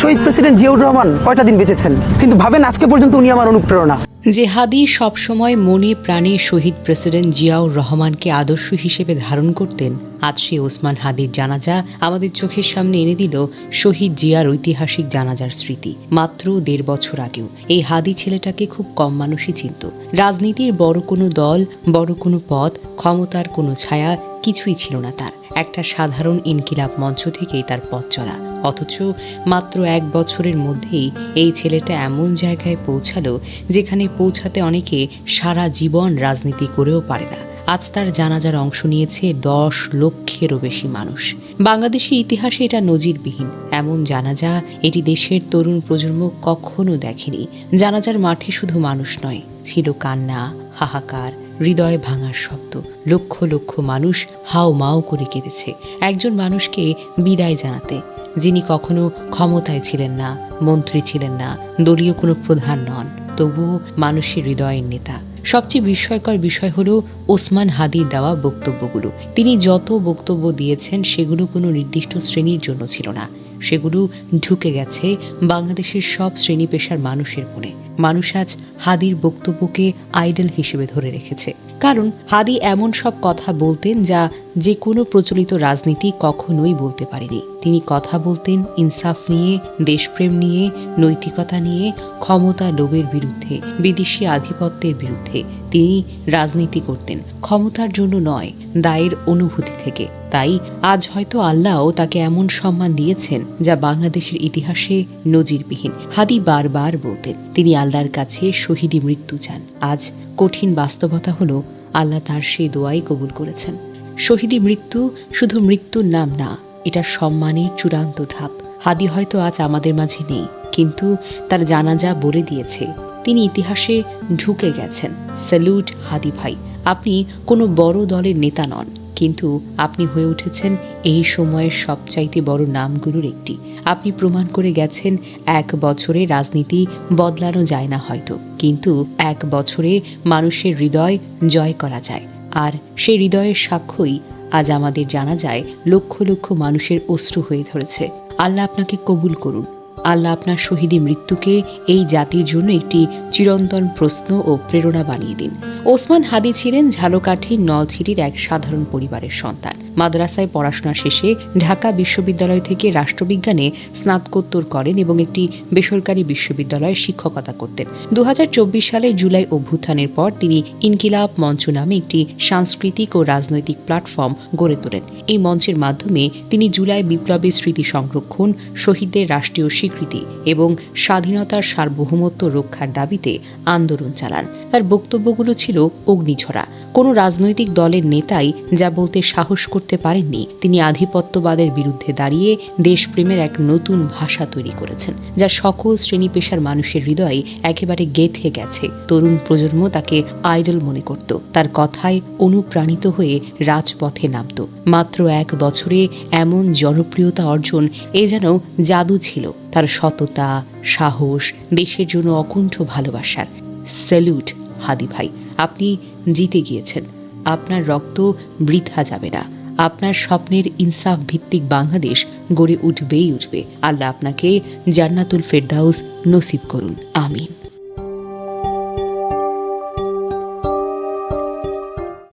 শহীদ president Ziaur Rahman কয়টা দিন বেঁচেছেন? কিন্তু ভাবেন আজকে পর্যন্ত উনি আমার অনুপ্রেরণা। যে হাদি সবসময় মনে প্রাণে শহীদ প্রেসিডেন্ট জিয়াউর রহমানকে আদর্শ হিসেবে ধারণ করতেন। আজ সে ওসমান হাদির জানাজা আমাদের চোখের সামনে এনে দিল শহীদ জিয়ার ঐতিহাসিক জানাজার স্মৃতি। মাত্র দেড় বছর আগেও এই হাদি ছেলেটাকে খুব কম মানুষই চিনত। রাজনীতির বড় কোনো দল, বড় কোনো পদ, ক্ষমতার কোনো ছায়া কিছুই ছিল না তার। একটা সাধারণ ইনকিলাব মঞ্চ থেকেই তার পথ চলা। অথচ মাত্র এক বছরের মধ্যেই এই ছেলেটা এমন জায়গায় পৌঁছালো যেখানে পৌঁছাতে অনেকে সারা জীবন রাজনীতি করেও পারে না। আজ তার জানাজার অংশ নিয়েছে দশ লক্ষেরও বেশি মানুষ। বাংলাদেশের ইতিহাসে এটা নজিরবিহীন। এমন জানাজা এটি দেশের তরুণ প্রজন্ম কখনো দেখেনি। জানাজার মাঠে শুধু মানুষ নয়, ছিল কান্না, হাহাকার, হৃদয় ভাঙার শব্দ। লক্ষ লক্ষ মানুষ হাও মাও করে কেঁদেছে। একজন মানুষকে বিদায় জানাতে, যিনি কখনো ক্ষমতায় ছিলেন না, মন্ত্রী ছিলেন না, দলীয় কোনো প্রধান নন। তবুও মানুষের হৃদয়ের নেতা। সবচেয়ে বিস্ময়কর বিষয় হলো ওসমান হাদির দেওয়া বক্তব্যগুলো। তিনি যত বক্তব্য দিয়েছেন, সেগুলো কোনো নির্দিষ্ট শ্রেণির জন্য ছিল না। সেগুলো ঢুকে গেছে বাংলাদেশের সব শ্রেণি পেশার মানুষের মনে। মানুষ আজ হাদির বক্তব্যকে আইডল হিসেবে ধরে রেখেছে। কারণ হাদি এমন সব কথা বলতেন যা যে কোনো প্রচলিত রাজনীতি কখনোই বলতে পারেনি। তিনি কথা বলতেন, ইনসাফ নিয়ে, দেশপ্রেম নিয়ে, নৈতিকতা নিয়ে, ক্ষমতা লোভের বিরুদ্ধে, বিদেশি আধিপত্যের বিরুদ্ধে তিনি রাজনীতি করতেন। ক্ষমতার জন্য নয়, দায়ের অনুভূতি থেকে। তাই আজ হয়তো আল্লাহও তাকে এমন সম্মান দিয়েছেন যা বাংলাদেশের ইতিহাসে নজিরবিহীন। হাদি বারবার বলতেন, তিনি আল্লাহর কাছে শহীদি মৃত্যু চান। আজ কঠিন বাস্তবতা হলো, আল্লাহ তার সেই দোয়াই কবুল করেছেন। শহীদি মৃত্যু শুধু মৃত্যুর নাম না এটা সম্মানের চূড়ান্ত ধাপ। হাদি হয়তো আজ আমাদের মাঝে নেই, কিন্তু তার জানাজা বলে দিয়েছে। তিনি ইতিহাসে ঢুকে গেছেন। স্যালুট, হাদি ভাই, আপনি কোনো বড় দলের নেতা নন, কিন্তু আপনি হয়ে উঠেছেন এই সময়ের সবচাইতে বড় নামগুলোর একটি। আপনি প্রমাণ করে গেছেন, এক বছরে রাজনীতি বদলানো যায় না হয়তো, কিন্তু এক বছরে মানুষের হৃদয় জয় করা যায়। আর সেই হৃদয়ের সাক্ষ্যই আজ আমাদের জানা যায়, লক্ষ লক্ষ মানুষের অশ্রু হয়ে ধরেছে। আল্লাহ আপনাকে কবুল করুন। আল্লাহ আপনার শহীদী মৃত্যুকে এই জাতির জন্য একটি চিরন্তন প্রশ্ন ও প্রেরণা বানিয়ে দিন। ওসমান হাদি ছিলেন ঝালকাঠির নলছিটির এক সাধারণ পরিবারের সন্তান। মাদ্রাসায় পড়াশোনা শেষে ঢাকা বিশ্ববিদ্যালয় থেকে রাষ্ট্রবিজ্ঞানে স্নাতকোত্তর করেন এবং একটি বেসরকারি বিশ্ববিদ্যালয়ে শিক্ষকতা করতেন। দু সালের জুলাই অভ্যুত্থানের পর তিনি ইনকিলাব মঞ্চ নামে একটি সাংস্কৃতিক ও রাজনৈতিক প্ল্যাটফর্ম গড়ে তোলেন। এই মঞ্চের মাধ্যমে তিনি জুলাই বিপ্লবের স্মৃতি সংরক্ষণ, শহীদদের রাষ্ট্রীয় স্বীকৃতি এবং স্বাধীনতার সার্বভৌমত্ব রক্ষার দাবিতে আন্দোলন চালান। তার বক্তব্যগুলো ছিল অগ্নিঝরা। কোনো রাজনৈতিক দলের নেতাই যা বলতে সাহস করতে পারেননি। তিনি আধিপত্যবাদের বিরুদ্ধে দাঁড়িয়ে দেশপ্রেমের এক নতুন ভাষা তৈরি করেছেন, যা সকল শ্রেণি পেশার মানুষের হৃদয়ে একেবারে গেথে গেছে। তরুণ প্রজন্ম তাকে আইডল মনে করত। তার কথায় অনুপ্রাণিত হয়ে রাজপথে নামত। মাত্র এক বছরে এমন জনপ্রিয়তা অর্জন এ যেন জাদু ছিল। তার সততা, সাহস, দেশের জন্য অকুণ্ঠ ভালোবাসার। স্যালুট, হাদি ভাই, আপনি জিতে গিয়েছেন। আপনার রক্ত বৃথা যাবে না। আপনার স্বপ্নের ইনসাফ ভিত্তিক বাংলাদেশ গড়ে উঠবেই উঠবে। আল্লাহ আপনাকে জান্নাতুল ফেরদাউস নসিব করুন। আমিন।